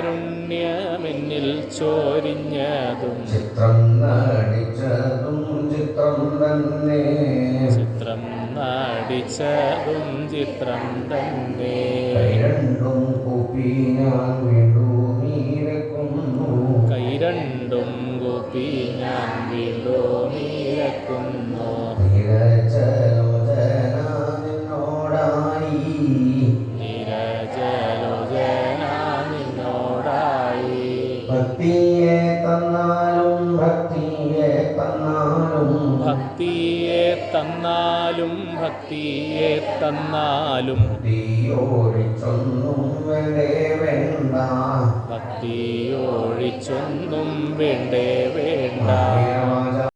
കാരുണ്യമെന്നിൽ ചോരിഞ്ഞതും ചിത്രം നടിച്ചതും ചിത്രം തന്നെ. ചിത്രം നടിച്ചതും ചിത്രം തന്നെ. രണ്ടും കൂപ്പി ഞാൻ വീണ്ടും ഇരക്കുന്നു കൈ രണ്ടും കൂപ്പി ഞാൻ വീണ്ടും ഇരക്കുന്നു ഭക്തിയെ തന്നാലും ഭക്തിയെ തന്നാലും. ഭക്തിയെ തന്നാലും ഭക്തിയെ തന്നാലും. ഭക്തിയോഴിച്ചൊന്നും വേണ്ടേ വേണ്ട. ഭക്തിയോഴിച്ചൊന്നും വേണ്ടേ വേണ്ട.